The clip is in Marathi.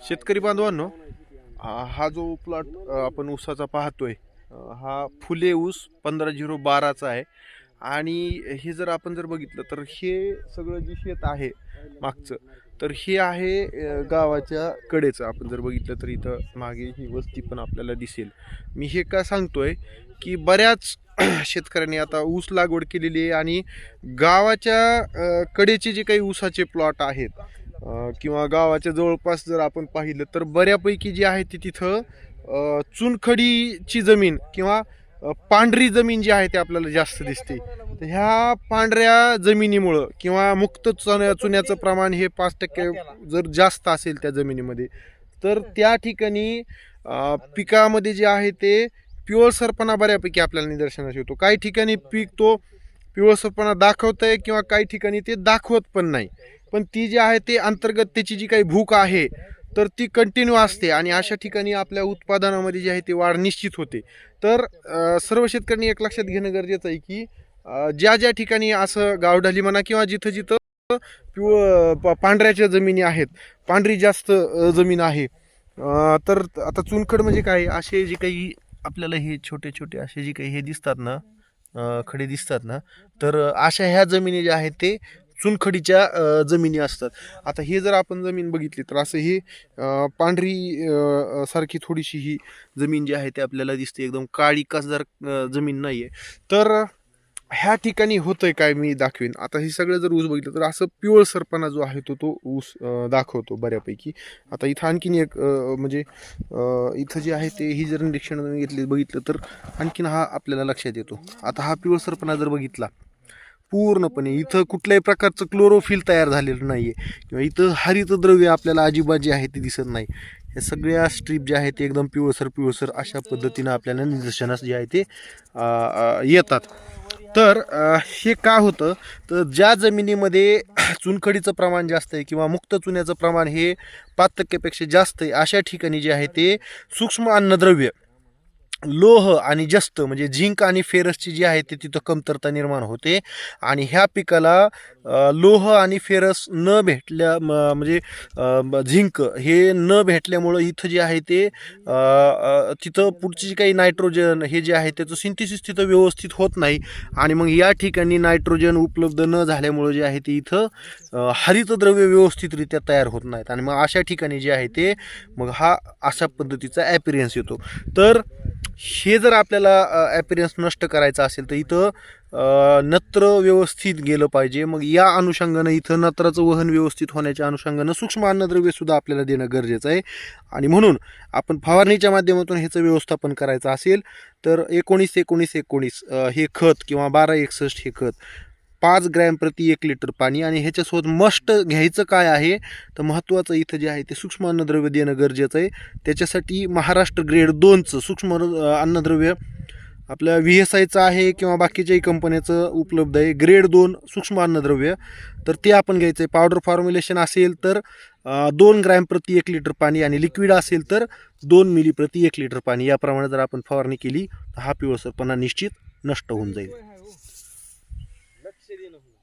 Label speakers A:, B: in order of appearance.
A: शेतकरी बांधवांनो हा जो प्लॉट आपण ऊसाचा पाहतोय हा फुले ऊस पंधरा झिरो बाराचा आहे. आणि हे जर आपण जर बघितलं तर हे सगळं जे शेत आहे मागचं तर हे आहे गावाच्या कडेचं. आपण जर बघितलं तर इथं मागे ही वस्ती पण आपल्याला दिसेल. मी हे का सांगतोय की बऱ्याच शेतकऱ्यांनी आता ऊस लागवड केलेली आहे आणि गावाच्या कडेचे जे काही ऊसाचे प्लॉट आहेत किंवा गावाच्या जवळपास जर आपण पाहिलं तर बऱ्यापैकी जी आहे ती तिथं चुनखडीची जमीन किंवा पांढरी जमीन जी आहे ती आपल्याला जास्त दिसते. तर ह्या पांढऱ्या जमिनीमुळं किंवा मुक्त चुन्या चुन्याचं प्रमाण हे पाच टक्के जर जास्त असेल त्या जमिनीमध्ये तर त्या ठिकाणी पिकामध्ये जे आहे ते पिवळसरपणा बऱ्यापैकी आपल्याला निदर्शनास येतो. काही ठिकाणी पीक तो पिवळसरपणा दाखवत आहे किंवा काही ठिकाणी ते दाखवत पण नाही. पण ती जी आहे ते अंतर्गत त्याची जी काही भूक आहे तर ती कंटिन्यू असते आणि अशा ठिकाणी आपल्या उत्पादनामध्ये जी आहे ती वाढ निश्चित होते. तर सर्व शेतकऱ्यांनी एक लक्षात घेणं गरजेचं आहे की ज्या ज्या ठिकाणी असं गावढाली म्हणा किंवा जिथं जिथं पिवळ प- पांढऱ्याच्या जमिनी आहेत पांढरी जास्त जमीन आहे तर आता चुनखड म्हणजे काय? असे जे काही आपल्याला हे छोटे छोटे असे जे काही हे दिसतात ना खडे दिसतात ना तर अशा ह्या जमिनी ज्या आहेत ते चुनखडीच्या जमिनी असतात. आता हे जर आपण जमीन बघितली तर असं ही पांढरी सारखी थोडीशी ही जमीन जी आहे ते आपल्याला दिसते. एकदम काळी कसदार जमीन नाही आहे तर ह्या ठिकाणी होतंय काय मी दाखवेन. आता हे सगळं जर ऊस बघितलं तर असं पिवळसरपणा जो आहे तो तो ऊस दाखवतो बऱ्यापैकी. आता इथं आणखीन एक म्हणजे इथं जे आहे ते ही जर निरीक्षण घेतली बघितलं तर आणखीन हा आपल्याला लक्षात येतो. आता हा पिवळसरपणा जर बघितला पूर्णपणे इथं कुठल्याही प्रकारचं क्लोरोफिल तयार झालेलं नाही आहे किंवा इथं हरितद्रव्य आपल्याला अजिबात जे आहे ते दिसत नाही. या सगळ्या स्ट्रीप जे आहेत ते एकदम पिवळसर पिवळसर अशा पद्धतीनं आपल्याला निदर्शनास जे आहे ते येतात. तर अ, हे का होतं? तर ज्या जमिनीमध्ये चुनखडीचं प्रमाण जास्त आहे किंवा मुक्त चुन्याचं प्रमाण हे पाच टक्केपेक्षा जास्त आहे अशा ठिकाणी जे आहे ते सूक्ष्म अन्नद्रव्य लोह आणि जस्त म्हणजे झिंक आणि फेरसची जी आहे ते तिथं कमतरता निर्माण होते. आणि ह्या पिकाला लोह आणि फेरस न भेटल्या म्हणजे झिंक हे न भेटल्यामुळं इथं जे आहे ते तिथं पुढची जी काही नायट्रोजन हे जे आहे त्याचं सिंथेसिस तिथं व्यवस्थित होत नाही. आणि मग या ठिकाणी नायट्रोजन उपलब्ध न झाल्यामुळं जे आहे ते इथं हरितद्रव्य व्यवस्थितरित्या तयार होत नाहीत. आणि मग अशा ठिकाणी जे आहे ते मग हा अशा पद्धतीचा ॲपिरियन्स येतो. तर हे जर आपल्याला ॲपिरियन्स नष्ट करायचा असेल तर इथं नत्र व्यवस्थित गेलं पाहिजे. मग या अनुषंगानं इथं नत्राचं वहन व्यवस्थित होण्याच्या अनुषंगानं सूक्ष्म अन्नद्रव्यसुद्धा आपल्याला देणं गरजेचं आहे. आणि म्हणून आपण फवारणीच्या माध्यमातून ह्याचं व्यवस्थापन करायचं असेल तर एकोणीस एकोणीस एकोणीस हे खत किंवा बारा एकसष्ट हे खत पाच ग्रॅम प्रति एक लिटर पाणी आणि ह्याच्यासोबत मस्ट घ्यायचं काय आहे? तर महत्त्वाचं इथं जे आहे ते सूक्ष्म अन्नद्रव्य देणं गरजेचं आहे. त्याच्यासाठी महाराष्ट्र ग्रेड दोनचं सूक्ष्म अन्नद्रव्य आपल्या व्ही एस आयचं आहे किंवा बाकीच्याही कंपन्याचं उपलब्ध आहे. ग्रेड दोन सूक्ष्म अन्नद्रव्य. तर ते आपण घ्यायचं आहे. पावडर फॉर्म्युलेशन असेल तर दोन ग्रॅम प्रति एक लिटर पाणी आणि लिक्विड असेल तर दोन मिली प्रति एक लिटर पाणी. याप्रमाणे जर आपण फवारणी केली तर हा पिवळसरपणा निश्चित नष्ट होऊन जाईल.